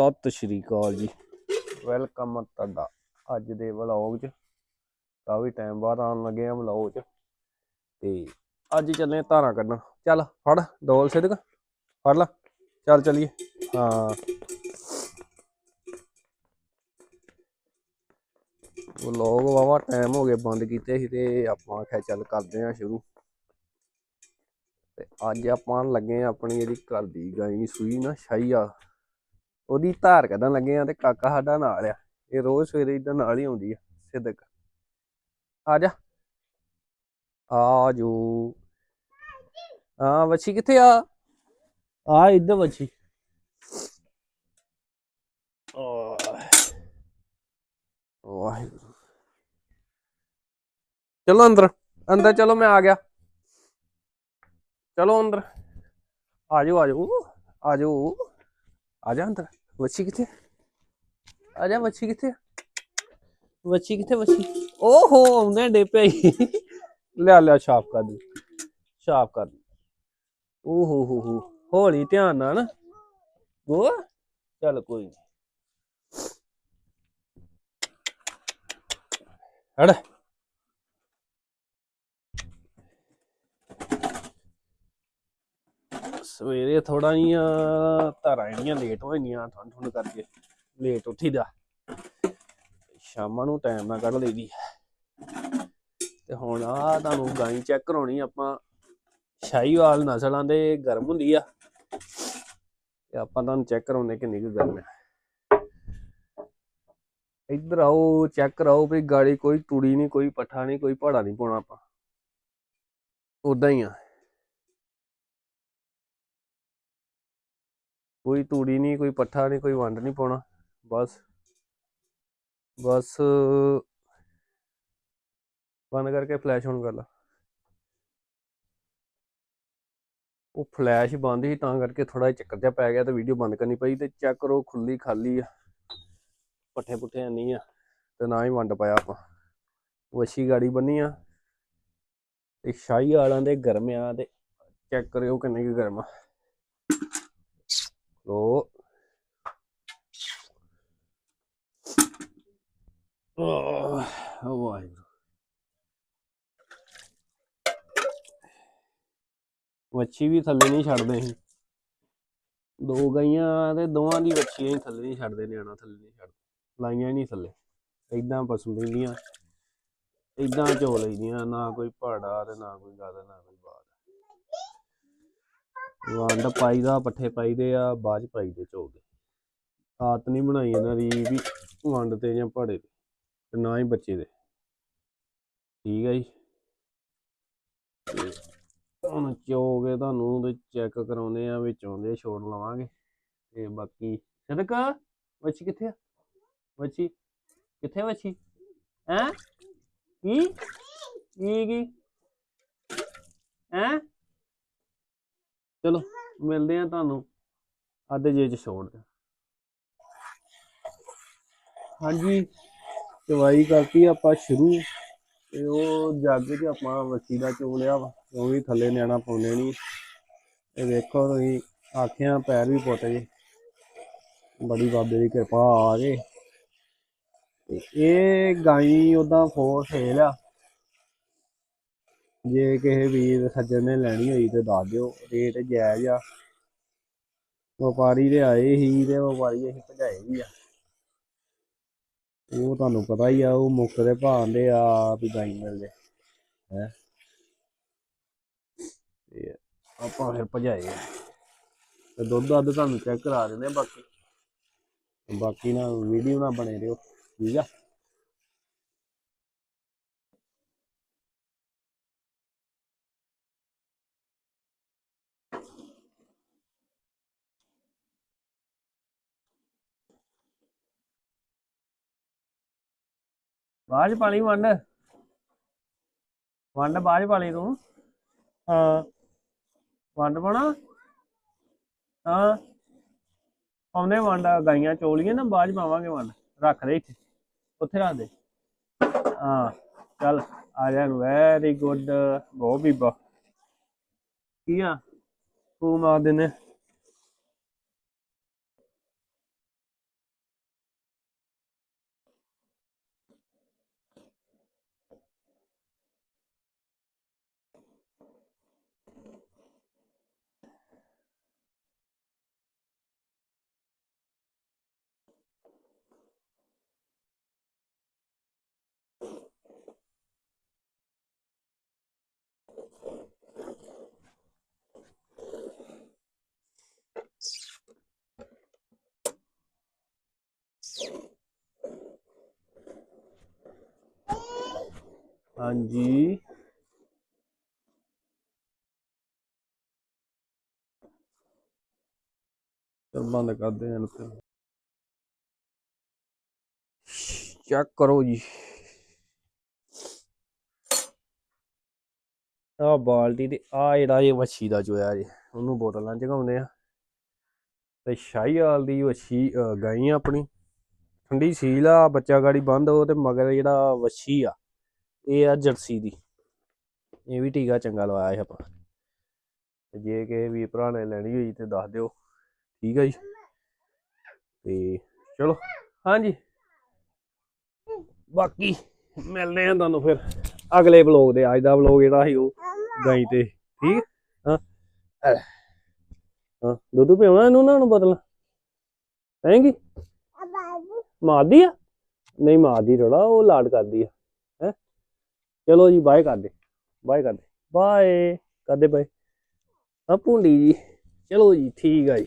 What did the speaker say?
ਸਤਿ ਸ਼੍ਰੀ ਅਕਾਲ ਜੀ। ਵੈਲਕਮ ਆ ਤੁਹਾਡਾ ਅੱਜ ਦੇ ਵਲੌਗ 'ਚ। ਕਾਫੀ ਟਾਈਮ ਬਾਅਦ ਆਉਣ ਲੱਗੇ ਆ ਵਲੌਗ 'ਚ। ਤੇ ਅੱਜ ਚੱਲੇ ਧਾਰਾਂ ਕੱਢਣ। ਚੱਲ ਫੜ ਡੋਲ ਸਿੱਧਕ, ਫੜ ਲਾ। ਚੱਲ ਚਲੀਏ। ਹਾਂ। ਵਲੌਗ ਵਾਵਾ ਟਾਈਮ ਹੋ ਗਿਆ ਬੰਦ ਕੀਤੇ ਸੀ ਤੇ ਆਪਾਂ ਆਖਿਆ ਚੱਲ ਕਰਦੇ ਆ ਸ਼ੁਰੂ। ਤੇ ਅੱਜ ਆਪਾਂ ਲੱਗੇ ਆ ਆਪਣੀ ਜਿਹੜੀ ਘਰ ਦੀ ਗਾਈ ਸੂਈ ਨਾ, ਸ਼ਾਹੀ ਉਹਦੀ ਧਾਰ ਕੱਢਣ ਲੱਗੇ ਆ ਤੇ ਕਾਕਾ ਸਾਡਾ ਨਾਲ ਆ। ਇਹ ਰੋਜ਼ ਸਵੇਰੇ ਇਦਾਂ ਨਾਲ ਹੀ ਆਉਂਦੀ ਆ, ਸਿੱਧਕ। ਆ ਜਾ। ਆ ਜੋ। ਹਾਂ, ਵੱਛੀ ਕਿੱਥੇ ਆ? ਆ ਇੱਧਰ ਵੱਛੀ। ਵਾਹਿਗੁਰੂ। ਚਲੋ ਅੰਦਰ ਅੰਦਰ ਚਲੋ, ਮੈਂ ਆ ਗਿਆ। ਚਲੋ ਅੰਦਰ। ਆ ਜਾਓ ਆ ਜਾਓ। ਆ ਜਾਓ। ਆ ਜਾ ਅੰਦਰ। ਵੱਛੀ ਕਿੱਥੇ ਆ ਜਾ ਵੱਛੀ ਕਿੱਥੇ ਵੱਛੀ ਕਿੱਥੇ ਵੱਛੀ ਓਹੋ ਆਉਂਦੇ ਡੇ ਪਈ ਲਿਆ ਲਿਆ ਛਾਪ ਕਰ ਦੇ ਛਾਪ ਕਰ ਦੇ ਓਹੋ ਹੋ ਹੋ ਹੌਲੀ ਧਿਆਨ ਨਾਲ ਨਾ ਉਹ ਚੱਲ ਕੋਈ ਨੀ ਹੜ ਸਵੇਰੇ ਥੋੜਾ ਜੀਆਂ ਧਾਰਾਂ ਜਿਹੜੀਆਂ ਲੇਟ ਹੋ ਜਾਂਦੀਆਂ, ਠੰਡ ਠੰਡ ਕਰਕੇ ਲੇਟ ਉੱਠੀਦਾ। ਸ਼ਾਮਾਂ ਨੂੰ ਟਾਈਮ ਨਾਲ ਕੱਢ ਲਈਦੀ। ਤੇ ਹੁਣ ਆ ਤੁਹਾਨੂੰ ਗਾਈ ਚੈੱਕ ਕਰਾਉਣੀ, ਆਪਾਂ ਸ਼ਾਹੀਵਾਲ ਨਸਲਾਂ ਦੇ ਗਰਮ ਹੁੰਦੀ ਆ। ਤੇ ਆਪਾਂ ਤੁਹਾਨੂੰ ਚੈੱਕ ਕਰਾਉਂਦੇ ਕਿੰਨੀ ਕੁ ਗਰਮ ਹੈ ਇੱਧਰ ਆਓ ਚੈੱਕ ਕਰਾਓ ਵੀ ਗਾੜੀ ਕੋਈ ਟੂੜੀ ਨਹੀਂ ਕੋਈ ਪੱਠਾ ਨਹੀਂ ਕੋਈ ਪਹਾੜਾ ਨਹੀਂ ਪਾਉਣਾ ਆਪਾਂ। ਉਦਾਂ ਹੀ ਆ। ਕੋਈ ਤੂੜੀ ਨਹੀਂ, ਕੋਈ ਪੱਠਾ ਨਹੀਂ, ਕੋਈ ਵੰਡ ਨਹੀਂ ਪਾਉਣਾ, ਬਸ। ਬਸ, ਬੰਦ ਕਰਕੇ ਫਲੈਸ਼ ਔਨ ਕਰ ਲਾ। ਉਹ ਫਲੈਸ਼ ਬੰਦ ਸੀ, ਤਾਂ ਕਰਕੇ ਥੋੜਾ ਜਿਹਾ ਚੱਕਰ ਜਿਹਾ ਪੈ ਗਿਆ ਤੇ ਵੀਡੀਓ ਬੰਦ ਕਰਨੀ ਪਈ ਤੇ ਚੈੱਕ ਕਰੋ ਖੁੱਲੀ ਖਾਲੀ ਆ। ਪੱਠੇ ਪੁੱਠੇ ਨਹੀਂ ਆ, ਤੇ ਨਾ ਹੀ ਵੰਡ ਪਾਇਆ ਆਪਾਂ। ਵਸ਼ੀ ਗਾੜੀ ਬੰਨੀ ਆ, ਤੇ ਸ਼ਾਹੀ ਵਾਲਾਂ ਦੇ ਗਰਮ ਆ ਤੇ ਚੈੱਕ ਕਰਿਓ ਕਿੰਨੇ ਕੁ ਗਰਮ ਆ। ਲੋ ਆਹ ਵਾਹਿਗੁਰੂ ਵੱਛੀ ਵੀ ਥੱਲੇ ਨਹੀਂ ਛੱਡਦੇ ਸੀ ਦੋ ਗਾਈਆਂ ਤੇ ਦੋਵਾਂ ਦੀ ਵੱਛੀਆਂ ਹੀ ਥੱਲੇ ਨਹੀਂ ਛੱਡਦੇ, ਨਿਆਣਾ ਥੱਲੇ ਨਹੀਂ ਛੱਡਦੇ। ਲਾਈਆਂ ਹੀ ਨਹੀਂ ਥੱਲੇ। ਇਦਾਂ ਪਸੂ ਪੈਂਦੀਆਂ ਇਦਾਂ ਝੋ ਲਈਦੀਆਂ ਨਾ ਕੋਈ ਪਹਾੜਾ ਤੇ ਨਾ ਕੋਈ ਗੱਲ ਨਾ ਕੋਈ ਬਾਤ ਵੰਡ ਪਾਈਦਾ ਪੱਠੇ ਪਾਈਦੇ ਆ ਬਾਜ ਪਾਈਦੇ ਝੋਗੇ ਆਤ ਨਹੀਂ ਬਣਾਈ ਇਹਨਾਂ ਦੀ ਵੀ ਵੰਡ ਤੇ ਜਾਂ ਪਹਾੜੇ ਤੇ ਤੇ ਨਾ ਹੀ ਬੱਚੇ ਦੇ। ਠੀਕ ਹੈ ਜੀ। ਹੁਣ ਚੋਗੇ ਤੁਹਾਨੂੰ ਤੇ ਚੈੱਕ ਕਰਾਉਨੇ ਆ, ਵਿੱਚੋਂ ਦੇ ਛੋੜ ਲਵਾਂਗੇ। ਤੇ ਬਾਕੀ, ਸਦਕ, ਵੱਛੀ ਕਿੱਥੇ ਆ? ਵੱਛੀ, ਕਿੱਥੇ ਵੱਛੀ? ਹੈ? ਕੀ? ਕੀ ਕੀ? ਹੈ? ਚਲੋ, ਮਿਲਦੇ ਆ ਤੁਹਾਨੂੰ ਅੱਧੇ ਜੇ ਚ ਛੋੜ ਦੇ ਹਾਂਜੀ ਦਵਾਈ ਕਰਤੀ ਆਪਾਂ ਸ਼ੁਰੂ, ਤੇ ਉਹ ਜਾਗੇ ਤੇ ਆਪਾਂ ਵੱਛੀ ਦਾ ਚੋ ਲਿਆ ਵਾ, ਉਹ ਵੀ ਥੱਲੇ ਨਿਆਣਾ ਪਾਉਂਦੇ ਨਹੀਂ ਇਹ ਵੇਖੋ ਤੁਸੀਂ ਆਖਿਆਂ ਪੈਰ ਵੀ ਪੁੱਟ ਜੇ ਬੜੀ ਬਾਬੇ ਦੀ ਕਿਰਪਾ ਆ ਗਏ। ਇਹ ਗਾਈ ਉਦਾਂ ਫੋਰ ਫੇਲ ਆ। ਜੇ ਕਿਸੇ ਵੀਰ ਸੱਜਣ ਨੇ ਲੈਣੀ ਹੋਈ ਤੇ ਦੱਸ ਦਿਓ, ਰੇਟ ਜਾਇਜ਼ ਆ। ਵਪਾਰੀ ਦੇ ਆਏ ਹੀ ਤੇ ਵਪਾਰੀ ਅਸੀਂ ਭਜਾਏ ਵੀ ਆ। ਉਹ ਤੁਹਾਨੂੰ ਪਤਾ ਹੀ ਆ, ਉਹ ਮੁੱਕਦੇ ਭਾਅ ਦੇ ਆ, ਵੀ ਗਾਈ ਮਿਲਦੇ ਹੈ। ਤੇ ਆਪਾਂ ਫਿਰ ਭਜਾਏ ਆ। ਤੇ ਦੁੱਧ ਅੱਧ ਤੁਹਾਨੂੰ ਚੈੱਕ ਕਰਾ ਦਿੰਦੇ ਬਾਕੀ। ਬਾਕੀ ਨਾ ਵੀਡੀਓ ਨਾ ਬਣੇ ਰਹੋ, ਠੀਕ ਆ? ਬਾਜ ਪਾਣੀ ਵੰਡ। ਵੰਡ ਬਾਜ ਪਾਣੀ ਤੂੰ। ਹਾਂ। ਵੰਡ ਪਾਣਾ ਹਾਂ। ਆਉਨੇ ਵੰਡ ਗਾਈਆਂ ਚੋਲੀਆਂ ਨਾ ਬਾਜ ਪਾਵਾਂਗੇ ਵੰਡ। ਰੱਖ ਦੇ ਇੱਥੇ। ਉੱਥੇ ਰੱਖ ਦੇ। ਹਾਂ ਚੱਲ ਆ ਜਾ ਵੈਰੀ ਗੁੱਡ ਬਹੁਤ ਬੀਬਾ। ਕੀ ਆ? ਤੂੰ ਮਾਰ ਦਿੰਨੇ ਹਾਂਜੀ। ਚਲ ਬੰਦ ਕਰਦੇ ਹਾਂ ਇਹਨੂੰ ਚੈੱਕ ਕਰੋ ਜੀ। ਆ ਬਾਲਟੀ ਤੇ ਆ ਜਿਹੜਾ ਇਹ ਵੱਛੀ ਦਾ ਚੋਇਆ ਜੀ, ਉਹਨੂੰ ਬੋਤਲਾਂ ਚਗਾਉਂਦੇ ਆ। ਤੇ ਸ਼ਾਹੀਵਾਲ ਦੀ ਵੱਛੀ ਗਾਈ ਆ ਆਪਣੀ। ਠੰਡੀ ਸੀਲ ਆ, ਬੱਚਾ ਗਾੜੀ ਬੰਦ ਹੋ ਤੇ ਮਗਰ ਜਿਹੜਾ ਵੱਛੀ ਆ ਇਹ ਆ ਜਰਸੀ ਦੀ। ਇਹ ਵੀ ਟੀਕਾ ਚੰਗਾ ਲਵਾਇਆ ਸੀ ਆਪਾਂ। ਤੇ ਜੇ ਕਿਸੇ ਵੀ ਭਰਾ ਨੇ ਲੈਣੀ ਹੋਈ ਤੇ ਦੱਸ ਦਿਓ। ਠੀਕ ਆ ਜੀ। ਤੇ ਚਲੋ। ਹਾਂਜੀ। ਬਾਕੀ ਮਿਲਦੇ ਆ ਤੁਹਾਨੂੰ ਫਿਰ। ਅਗਲੇ ਵਲੋਗ ਦੇ ਅੱਜ ਦਾ ਵਲੋਗ ਜਿਹੜਾ ਸੀ ਉਹ ਗਾਈ ਤੇ। ਠੀਕ ਹਾਂ। ਹਾਂ। ਦੁੱਧ ਪਿਉਣਾ ਇਹਨੂੰ ਨਾ ਨੂੰ ਬਦਲਣਾ ਹੈਂਗੀ ਮਾਰਦੀ ਆ? ਨਹੀਂ ਮਾਰਦੀ ਥੋੜਾ ਉਹ ਲਾਡ ਕਰਦੀ ਆ। ਹੈ? ਚਲੋ ਜੀ, ਬਾਏ ਕਰਦੇ। ਬਾਏ ਕਰਦੇ। ਬਾਏ। ਕਰਦੇ ਬਾਏ ਆ ਭੁੰਡੀ ਜੀ। ਚਲੋ ਜੀ, ਠੀਕ ਆ ਜੀ।